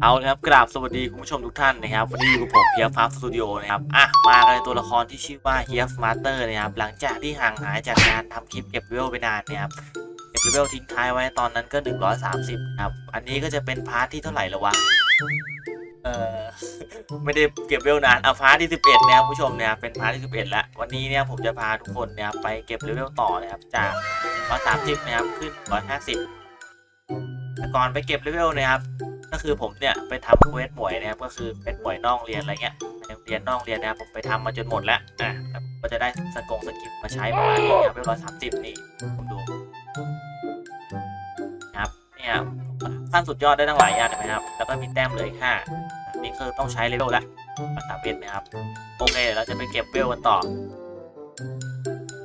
เอาละครับกราบสวัสดีคุณผู้ชมทุกท่านนะครับวันนี้อยู่กับผมเฮียฟาร์มสตูดิโอนะครับอะมากันในตัวละครที่ชื่อว่าเฮียฟมาสเตอร์นะครับหลังจากที่ห่างหายจากการทำคลิปเก็บเลเวลไปนานนะครับเก็บเลเวลทิ้งท้ายไว้ตอนนั้นก็ 130นะครับอันนี้ก็จะเป็นพาร์ทที่เท่าไหร่แล้ววะเออไม่ได้เก็บเลเวลนานเอาพาร์ทที่ 11นะครับคุณผู้ชมเนี่ยเป็นพาร์ทที่ 11 แล้ว วันนี้เนี่ยผมจะพาทุกคนเนี่ยไปเก็บเลเวลต่อนะครับจาก130นะครับขึ้น150 ก่อนไปเก็บเลเวลนะครับ ก็คือผมเนี่ยไปทำเควสป่วยนะครับ ก็คือเป็นป่วยนอกเรียนอะไรเงี้ยนโรงเรียนนอกเรียนนะครับผมไปทำมาจนหมดแล้วอะแล้วก็จะได้สกงสกิปมาใช้ประมาณนี้ครับเรียบร้อยสามสิบนี่ผมดูนะครับเนี่ยขั้นสุดยอดได้ตั้งหลายอย่างนไหมครับ แล้วก็มีแต้มเหลยค่านี่คือต้องใช้เลเวลละมาสามเอ็ดนะครับโอเคเราจะไปเก็บเวลกันต่อ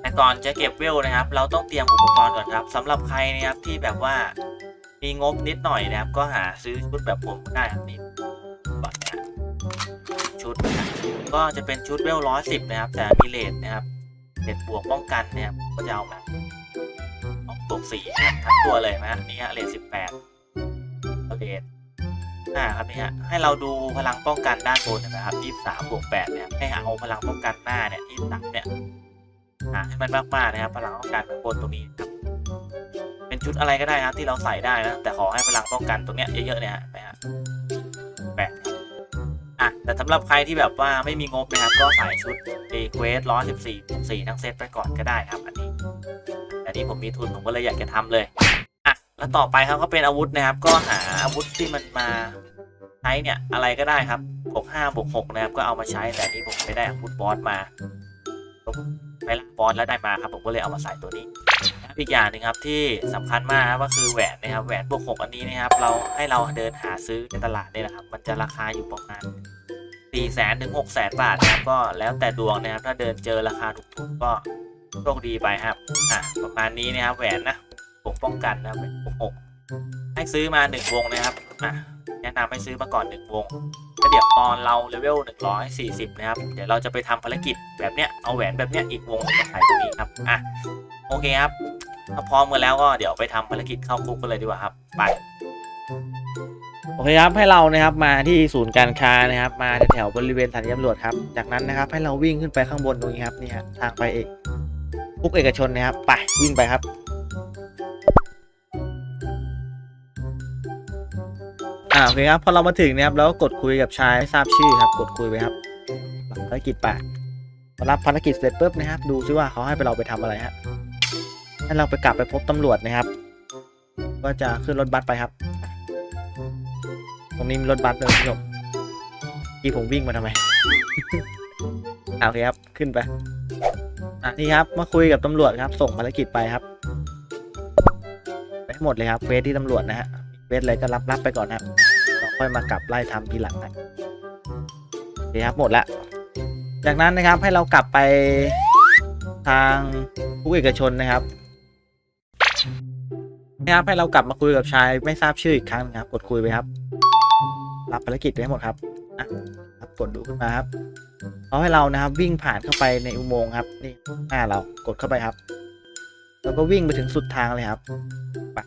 แต่ก่อนจะเก็บเวลนะครับ เราต้องเตรียมอุปกรณ์ก่อนครับสำหรับใครนะครับที่แบบว่า มีงบนิดหน่อยนะครับ ก็หาซื้อชุดแบบผมได้ครับนี่ก่อนนะชุดนะก็จะเป็นชุดเวลร้อยสิบนะครับ แต่มีเลทนะครับเลทบวกป้องกันนะครับก็จะเอาแบบบวกสี่ทั้งตัวเลยนะฮะนี่ฮะเลทสิบแปดเลทอ่าครับนี่ฮะให้เราดูพลังป้องกันด้านบนนะครับยี่สามบวกแปดเนี่ยให้เอาพลังป้องกันหน้าเนี่ยยี่สามเนี่ยหาให้มันมากๆนะครับพลังป้องกันข้างบนตรงนี้ครับ ชุดอะไรก็ได้ครับที่เราใส่ได้นะแต่ขอให้พลังป้องกันตรงเนี้ยเยอะๆเนี่ยฮะไปฮะแปดอะแต่สำหรับใครที่แบบว่าไม่มีงบนะครับก็ใส่ชุดเอเควสร้อยสิบสี่สี่ทั้งเซตไปก่อนก็ได้ครับอันนี้แต่นี้ผมมีทุนผมก็เลยอยากจะทำเลยอะแล้วต่อไปครับก็เป็นอาวุธนะครับ ก็หาอาวุธที่มันมาใช้เนี่ยอะไรก็ได้ครับบวกห้าบวกหกนะครับก็เอามาใช้แต่นี้ผมไม่ได้อาวุธบอสมาไปล่าบอสแล้วได้มาครับผมก็เลยเอามาใส่ตัวนี้ อีกอย่างหนึ่งครับที่สำคัญมากครับก็คือแหวนนะครับแหวนบวกหกอันนี้นะครับเราให้เราเดินหาซื้อในตลาดนี่แหละครับมันจะราคาอยู่ประมาณสี่แสนถึงหกแสนบาทครับก็แล้วแต่ดวงนะครับ ถ้าเดินเจอราคาถูกๆก็โชคดีไปครับอะประมาณนี้นะครับแหวนนะปกป้องกันนะแหวนบวกหกให้ซื้อมาหนึ่งวงนะครับอะแนะนำให้ซื้อมาก่อนหนึ่งวงแล้วเดี๋ยวตอนเราเลเวลหนึ่งร้อยสี่สิบนะครับ เดี๋ยวเราจะไปทำภารกิจแบบเนี้ย เอาแหวนแบบเนี้ยอีกวงมาใส่ตรงนี้ครับ อะ โอเคครับ ถ้าพร้อมกันแล้วก็เดี๋ยวไปทำภารกิจเข้าคุกกันเลยดีกว่าครับ ไป โอเคครับให้เรานะครับมาที่ศูนย์การค้านะครับ มาแถวๆบริเวณสถานีตำรวจครับ จากนั้นนะครับให้เราวิ่งขึ้นไปข้างบนตรงนี้ครับนี่ฮะทางไปเอกคุกเอกชนนะครับ ไปวิ่งไปครับอ่าโอเคครับ พอเรามาถึงนะครับเราก็กดคุยกับชายไม่ทราบชื่อครับ กดคุยไปครับรับภารกิจไปรับภารกิจเสร็จปุ๊บนะครับ ดูซิว่าเขาให้ไปเราไปทำอะไรฮะ ให้เราไปกลับไปพบตำรวจนะครับ ก็จะขึ้นรถบัสไปครับ ตรงนี้มีรถบัสเลยคุณผู้ชมที่ผมวิ่งมาทำไมเอาโอเครับขึ้นไปอะนี่ครับ มาคุยกับตำรวจครับ ส่งภารกิจไปครับไปหมดเลยครับเวทที่ตำรวจนะฮะเวทอะไรก็รับรับไปก่อนนะครับเราค่อยมากลับไล่ทำทีหลังนะโอเคครับหมดละจากนั้นนะครับให้เรากลับไปทางผู้เอกชนนะครับ นะครับให้เรากลับมาคุยกับชายไม่ทราบชื่ออีกครั้งนะครับ กดคุยไปครับ รับภารกิจไปให้หมดครับอะครับกดดูขึ้นมาครับเขาให้เรานะครับ วิ่งผ่านเข้าไปในอุโมงค์ครับ นี่หน้าเรากดเข้าไปครับ แล้วก็วิ่งไปถึงสุดทางเลยครับไป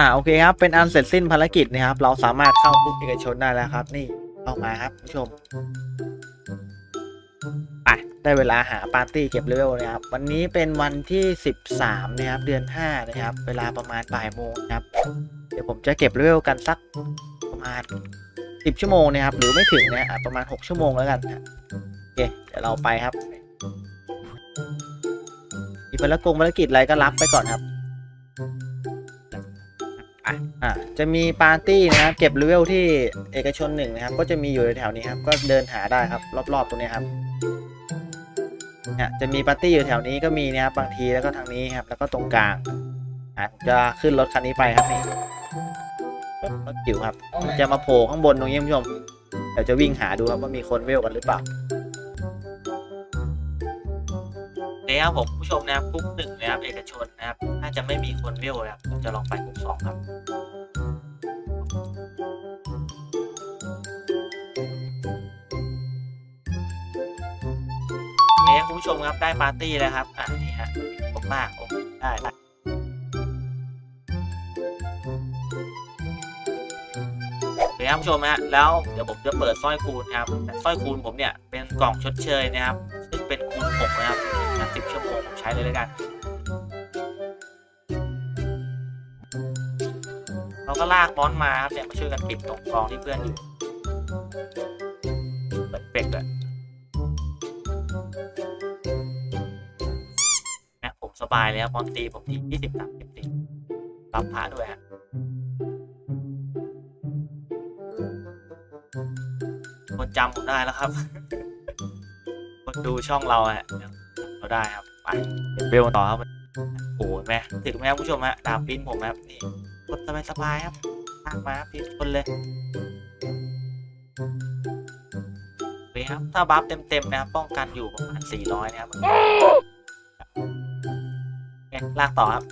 อ่าโอเคครับ เป็นอันเสร็จสิ้นภารกิจนะครับ เราสามารถเข้าคุกเอกชนได้แล้วครับ นี่เข้ามาครับผู้ชมไปได้เวลาหาปาร์ตี้เก็บเลเวลนะครับ วันนี้เป็นวันที่ 13 นะครับ เดือน 5 นะครับ เวลาประมาณบ่ายโมงครับ เดี๋ยวผมจะเก็บเลเวลกันสักประมาณ 10 ชั่วโมงนะครับ หรือไม่ถึงนะอะประมาณ 6 ชั่วโมงแล้วกันโอเคเดี๋ยวเราไปครับมีภารกงภารกิจอะไรก็รับไปก่อนครับ อะอะจะมีปาร์ตี้นะครับเก็บเลเวลที่เอกชนหนึ่งนะครับ ก็จะมีอยู่แถวๆนี้ครับ ก็เดินหาได้ครับ รอบๆตรงนี้ครับเนี่ยจะมีปาร์ตี้อยู่แถวนี้ก็มีนะครับบางทีแล้วก็ทางนี้ครับ แล้วก็ตรงกลางอะจะขึ้นรถคันนี้ไปครับนี่รถจิ๋วครับมันจะมาโผล่ข้างบนตรงนี้คุณผู้ชมเดี๋ยวจะวิ่งหาดูครับว่ามีคนเวลกันหรือเปล่า เลยครับผมผู้ชมนะครับคุกหนึ่งนะครับเอกชนนะครับน่าจะไม่มีคนเวลนะครับผมจะลองไปคุกสองครับเคคุณผู้ชมครับได้ปาร์ตี้แล้วครับอะนี่ฮะขอบคุณมากโอ้ได้ได้ครับผู้ชมฮะแล้วเดี๋ยวผมจะเปิดสร้อยคูณครับสร้อยคูณผมเนี่ยเป็นกล่องชดเชยนะครับ ซึ่งเป็นคูณหกนะครับ นะสิบชั่วโมงผมใช้เลยแล้วกันเราก็ลากมอนมาครับเนี่ยมาช่วยกันปิดตรงกองที่เพื่อนอยู่เปิดเป็กเลยนะผมสบายเลยครับอนตีผมทียี่สิบสามสิบสี่รับพาด้วยฮะคนจำผมได้แล้วครับ คนดูช่องเราฮะ ได้ครับไปเดี๋ยวเบลต่อครับโอ้ยแม่ถึงไหมครับผู้ชมฮะดาบปิ้นผมครับนี่กดสบายสบายๆครับลากมาครับพี่ชนเลยโอเคครับถ้าบัฟเต็มๆนะครับป้องกันอยู่ประมาณ400นะครับโอเคลากต่อครับ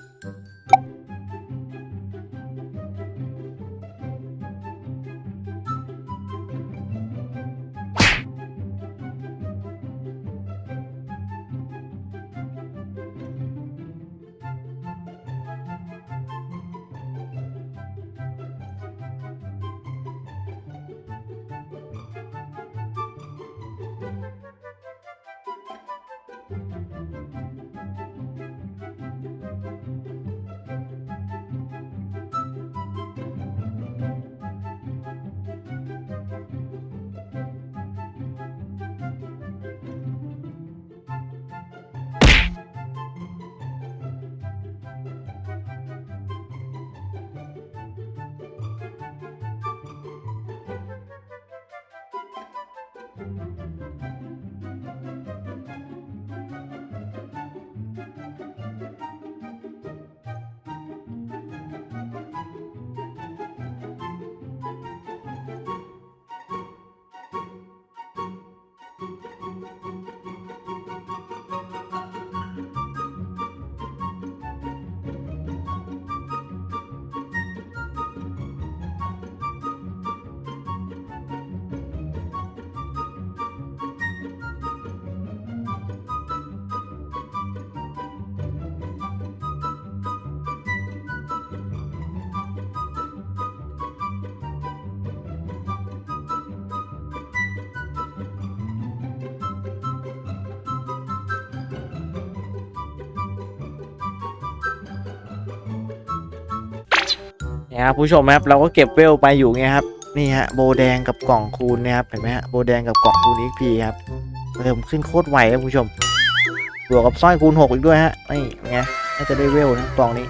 นี่ยครับผู้ชมครับเราก็เก็บเวลไปอยู่ไงครับนี่ฮะโบแดงกับกล่องคูณนะครับเห็นไหมฮะโบแดงกับกล่องคูณ XP ครับเริ่มขึ้นโคตรไวครับผู้ชมบวกกับสร้อยคูณ6อีกด้วยฮะนี่เป็นไงน่าจะได้เวลนะกล่องนี้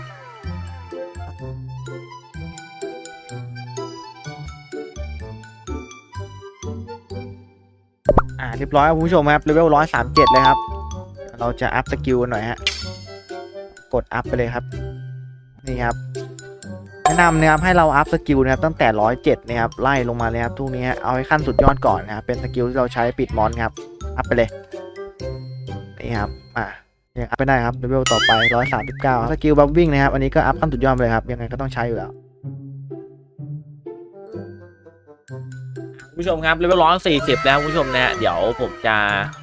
อ่าเรียบร้อยครับผู้ชมครับเลเวลร้อยสามเจ็ดเลยครับ เราจะอัพสกิลกันหน่อยฮะกดอัพไปเลยครับ นี่ครับ แนะนำนะครับให้เราอัพสกิลนะครับตั้งแต่ร้อยเจ็ดนะครับไล่ลงมาเลยครับทุกนี้เอาให้ขั้นสุดยอดก่อนนะครับเป็นสกิลที่เราใช้ปิดมอนครับอัพไปเลยนี่ครับอะยังอัพไปได้ครับเลเวลต่อไปร้อยสามสิบเก้าสกิลบัฟวิ่งนะครับอันนี้ก็อัพขั้นสุดยอดไปเลยครับยังไงก็ต้องใช้อยู่แล้ว ผู้ชมครับเลเวลร้อยสี่สิบแล้วผู้ชมนะเดี๋ยวผมจะ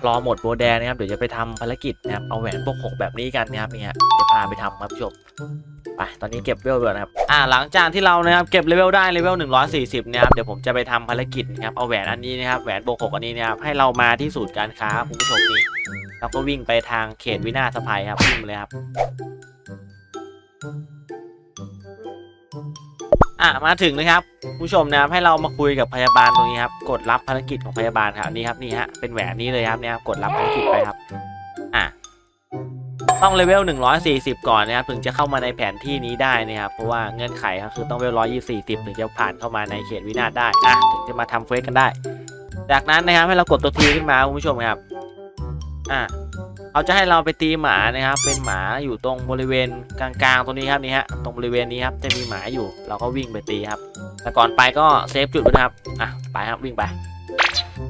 รอหมดโบแดงนะครับเดี๋ยวจะไปทำภารกิจนะครับเอาแหวนพวกหกแบบนี้กันนะครับนี่ฮะจะพาไปทำครับผู้ชมไปตอนนี้เก็บเวลด้วยนะครับอ่าหลังจากที่เรานะครับเก็บเลเวลได้เลเวล140นะครับเดี๋ยวผมจะไปทำภารกิจนะครับเอาแหวนอันนี้นะครับแหวนโบกหกอันนี้นะครับให้เรามาที่ศูนย์การค้าคุณผู้ชมนี่เราก็วิ่งไปทางเขตวินาศภัยครับวิ่งเลยครับ อ่ามาถึงนะครับ ผู้ชมนะครับให้เรามาคุยกับพยาบาลตรงนี้ครับ กดรับภารกิจของพยาบาลครับนี่ครับนี่ฮะเป็นแหวนนี้เลยครับเนี่ยครับกดรับภารกิจไปครับ อ่าต้องเลเวล140 ก่อนนะครับถึงจะเข้ามาในแผนที่นี้ได้นะครับเพราะว่าเงื่อนไขก็คือต้องเลเวล140 ถึงจะผ่านเข้ามาในเขตวินาศได้อะถึงจะมาทำเฟสกันได้ จากนั้นนะครับให้เรากดตัวทีขึ้นมาคุณผู้ชมครับ อะ เขาจะให้เราไปตีหมานะครับ เป็นหมาอยู่ตรงบริเวณกลางๆตรงนี้ครับนี่ฮะตรงบริเวณนี้ครับจะมีหมาอยู่ เราก็วิ่งไปตีครับ แต่ก่อนไปก็เซฟจุดนะครับอะไปครับวิ่งไป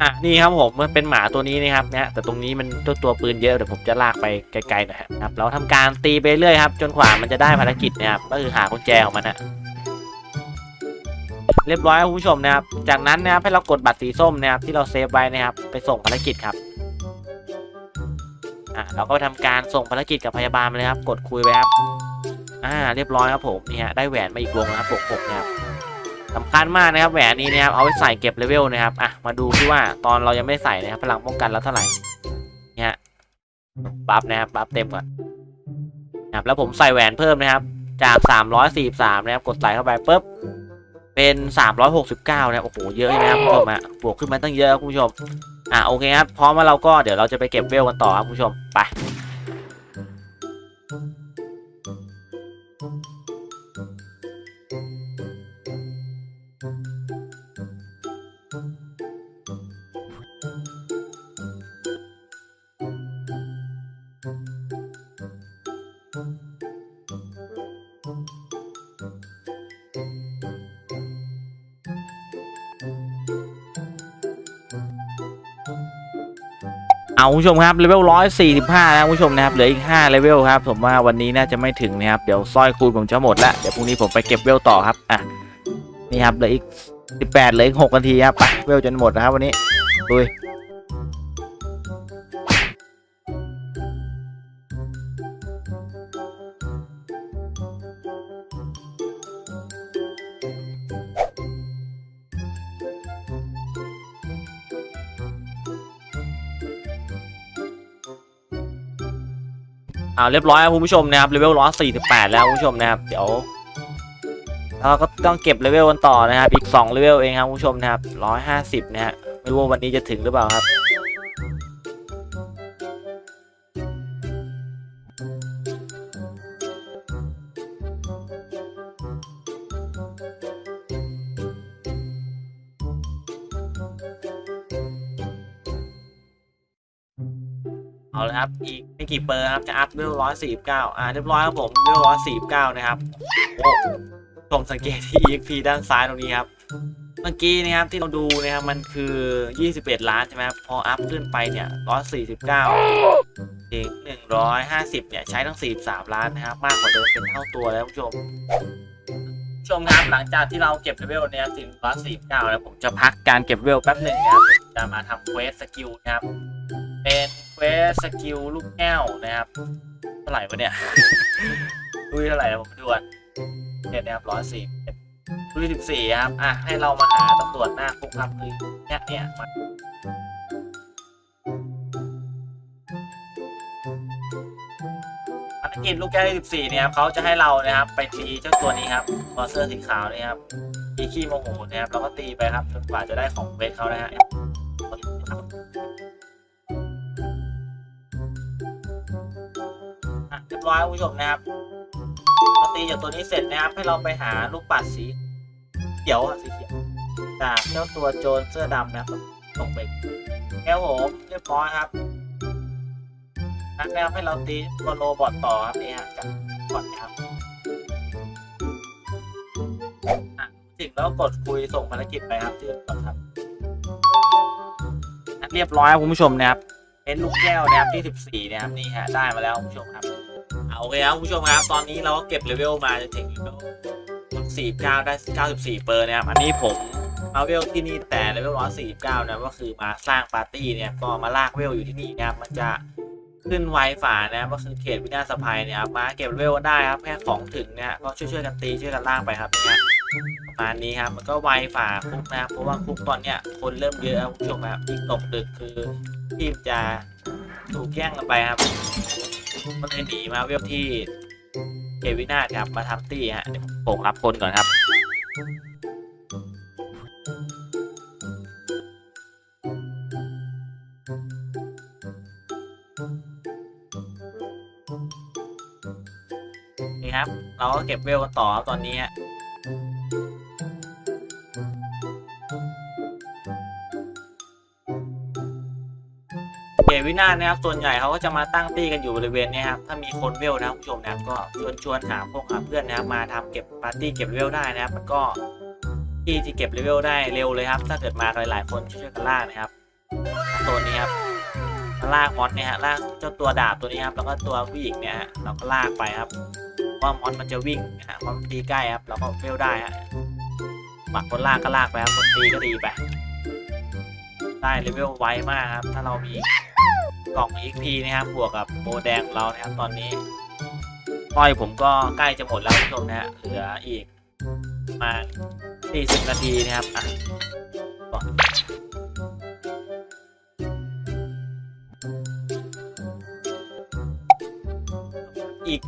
อะนี่ครับผมมันเป็นหมาตัวนี้นะครับเนี่ยแต่ตรงนี้มันตัวตัวปืนเยอะเดี๋ยวผมจะลากไปไกลๆหน่อยครับเราทำการตีไปเรื่อยครับ จนกว่ามันจะได้ภารกิจนะครับก็คือหากุญแจของมันนะเรียบร้อยครับคุณผู้ชมนะครับ จากนั้นนะครับให้เรากดบัตรสีส้มนะครับที่เราเซฟไว้นะครับไปส่งภารกิจครับ อะเราก็ไปทำการส่งภารกิจกับพยาบาลเลยครับ กดคุยไว้ครับอ่าเรียบร้อยครับผมนี่ฮะได้แหวนมาอีกวงนะครับปกปกนะครับสำคัญมากนะครับแหวนนี้นะครับเอาไว้ใส่เก็บเลเวลนะครับอะมาดูที่ว่าตอนเรายังไม่ใส่นะครับพลังป้องกันแล้วเท่าไหร่เนี่ยบัฟนะครับบัฟเต็มก่อนนะครับแล้วผมใส่แหวนเพิ่มนะครับ จาก343นะครับกดใส่เข้าไปปุ๊บเป็น 369 นะครับโอ้โห เยอะนะครับคุณผู้ชมอะบวกขึ้นมาตั้งเยอะคุณผู้ชม อะโอเคครับพร้อมแล้วเราก็เดี๋ยวเราจะไปเก็บเวลกันต่อครับคุณผู้ชมไป เอาคุณผู้ชมครับเลเวลร้อยสี่สิบห้านะคุณผู้ชมนะครับเหลืออีกห้าเลเวลครับผมว่าวันนี้น่าจะไม่ถึงนะครับเดี๋ยวสร้อยคูณผมจะหมดแล้วเดี๋ยวพรุ่งนี้ผมไปเก็บเวลต่อครับอะนี่ครับเหลืออีกสิบแปดเหลืออีกหกนาทีครับไปเวลจนหมดนะครับวันนี้ดุย เอาเรียบร้อยครับคุณผู้ชมนะครับเลเวลร้อยสี่สิบแปดแล้วคุณผู้ชมนะครับ เดี๋ยวเราก็ต้องเก็บเลเวลกันต่อนะครับ อีกสองเลเวลเองครับคุณผู้ชมนะครับร้อยห้าสิบนะฮะไม่รู้ว่าวันนี้จะถึงหรือเปล่าครับ เอาละครับ อีกไม่กี่เปอร์ครับ จะอัพเวลร้อยสี่สิบเก้าอ่า เรียบร้อยครับผมเวลร้อยสี่สิบเก้านะครับ โอ้ชมสังเกตที่ EXP ด้านซ้ายตรงนี้ครับ เมื่อกี้นะครับที่เราดูนะครับมันคือ 21 ล้านใช่ไหมครับ พออัพขึ้นไปเนี่ย149ถึง150 เนี่ยใช้ทั้ง 43 ล้านนะครับ มากกว่าเดิมเป็นเท่าตัวแล้วคุณผู้ชมชมครับหลังจากที่เราเก็บเลเวลเนี่ยถึง149แล้วผมจะพักการเก็บเลเวลแป๊บหนึ่งนะครับจะมาทำเควสสกิลนะครับ เป็นเควสสกิลลูกแก้วนะครับเท่าไหร่วะเนี่ยดูเท่าไหร่นะผมดูก่อนเนี่ยนะครับร้อยสี่ดูสิบสี่ครับอะให้เรามาหาตำรวจหน้าคุกครับคือเนี่ยเนี่ยมาภารกิจลูกแก้วที่สิบสี่เนี่ยครับเขาจะให้เรานะครับ ไปตีเจ้าตัวนี้ครับมอเซอร์สีขาวนี่ครับตีขี้โมโหนะครับเราก็ตีไปครับจนกว่าจะได้ของเวทเขานะฮะ รียบร้อยคุณผู้ชมนะครับพอตีจากตัวนี้เสร็จนะครับ ให้เราไปหาลูกปัดสีเขียวอะสีเขียวจากเจ้าตัวโจรเสื้อดำนะครับลงไปแก้วผมเรียบร้อยครับนั่นนะครับให้เราตีตัวโรบอทต่อครับนี่ฮะจากบอทนะครับอะถึงแล้วกดคุยส่งภารกิจไปครับที่ก่อครับเรียบร้อยครับคุณผู้ชมนะครับเป็นลูกแก้วนะครับที่ 14 นะครับนี่ฮะได้มาแล้วคุณผู้ชมครับ โอเคครับคุณผู้ชมครับ ตอนนี้เราก็เก็บเลเวลมาจนถึงเลเวล49ได้94เปอร์นะครับอันนี้ผมมาเวลที่นี่แต่เลเวล149นะก็คือมาสร้างปาร์ตี้เนี่ยก็มาลากเวลอยู่ที่นี่นะครับมันจะขึ้นไวฝานะก็คือเขตวินาศภัยเนี่ยครับมาเก็บเลเวลได้ครับแค่ของถึงเนี่ยก็ช่วยๆกันตีช่วยกันลากไปครับเนี่ยประมาณนี้ครับมันก็ไวฝ่าคุกนะครับเพราะว่าคุกตอนเนี้ยคนเริ่มเยอะคุณผู้ชมครับยิ่งตกดึกคือทีมจะถูกแย่งกันไปครับ มันเลยหนีมาเวลที่เกวินาศครับมาทำตี้ฮะเดี๋ยวผมโป่งรับคนก่อนครับนี่ครับ เราก็เก็บเวลกันต่อครับตอนนี้ฮะ เกมวินาศนะครับ ส่วนใหญ่เขาก็จะมาตั้งตี้กันอยู่บริเวณนี้ครับ ถ้ามีคนเวลนะคุณผู้ชมนะครับ ก็ชวนชวนหาพวกเพื่อนนะครับมาทำเก็บปาร์ตี้เก็บเวลได้นะครับ มันก็ที่ที่เก็บเลเวลได้เร็วเลยครับ ถ้าเกิดมาหลายๆคนช่วยกันลากนะครับตัวนี้ครับลากมอสเนี่ยฮะลากเจ้าตัวดาบตัวนี้ครับแล้วก็ตัวผู้หญิงเนี่ยฮะเราก็ลากไปครับเพราะว่ามอสมันจะวิ่งนะฮะมันตีใกล้ครับเราก็เวลได้ฮะหมักคนลากก็ลากไปครับคนตีก็ตีไป ได้เลเวลไวมากครับ ถ้าเรามีกล่อง XP นะครับบวกกับโบแดงเรานะครับตอนนี้ป้อยผมก็ใกล้จะหมดแล้วคุณผู้ชมนะฮะเหลืออีกมา40นาทีนะครับอะอีก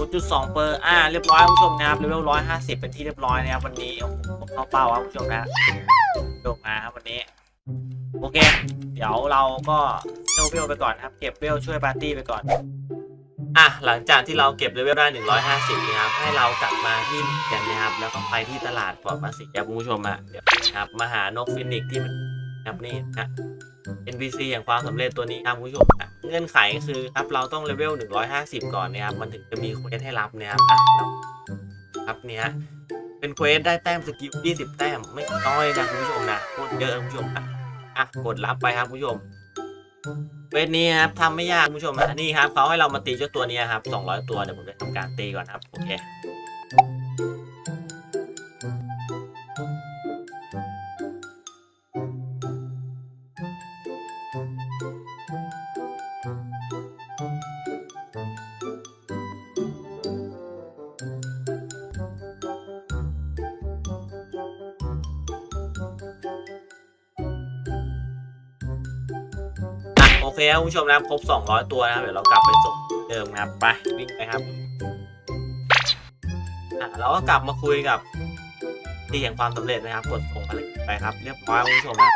0.2เปอร์อ่าเรียบร้อยคุณผู้ชมนะครับเลเวล150 เป็นที่เรียบร้อยนะครับวันนี้ผมเข้าเป้าครับคุณผู้ชมนะโดดมาครับวันนี้ เค เดี๋ยวเราก็เลเวลไปก่อนครับ เก็บเวลช่วยปาร์ตี้ไปก่อน อะหลังจากที่เราเก็บเลเวลได้ 150นะครับให้เรากลับมาที่กันนะครับ แล้วก็ไปที่ตลาดปลอดภาษีครับคุณผู้ชมอะเดี๋ยวนะครับมาหานกฟินิกซ์ที่มันครับนี่นะ NPC อย่างความสำเร็จตัวนี้ครับคุณผู้ชมอะเงื่อนไขคือครับเราต้องเลเวล 150 ก่อนนะครับมันถึงจะมีเควสให้รับนะครับอะครับเนี่ยเป็นเควสได้แต้มสกิล20 แต้มไม่น้อยนะคุณผู้ชมนะโคตรเยอะคุณผู้ชมอะ อะกดรับไปครับผู้ชมเวทนี้ครับทำไม่ยากผู้ชมนะนี่ครับเขาให้เรามาตีเจ้าตัวนี้ครับ200 ตัวเดี๋ยวผมจะทำการตีก่อนครับโอเค เคครับคุณผู้ชมนะครับครบ 200 ตัวนะครับเดี๋ยวเรากลับไปส่งเดิมนะครับไปวิ่งไปครับอะเราก็กลับมาคุยกับที่แห่งความสำเร็จนะครับ กดส่งภารกิจไปครับ เรียบร้อยคุณผู้ชมนะ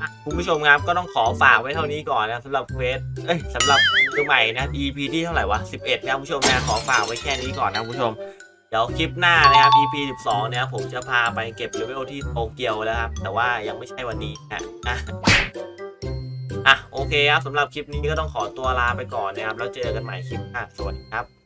อะคุณผู้ชมครับก็ต้องขอฝากไว้เท่านี้ก่อนนะสำหรับเควสเอ้ยสำหรับตัวใหม่นะ EP ที่เท่าไหร่วะ 11 นะคุณผู้ชมนะขอฝากไว้แค่นี้ก่อนนะคุณผู้ชม เดี๋ยวคลิปหน้านะครับ EP 12เนี่ยผมจะพาไปเก็บเลเวลที่โตเกียวแล้วครับ แต่ว่ายังไม่ใช่วันนี้นะอะอะโอเคครับสำหรับคลิปนี้ก็ต้องขอตัวลาไปก่อนนะครับ แล้วเจอกันใหม่คลิปหน้าสวัสดีครับ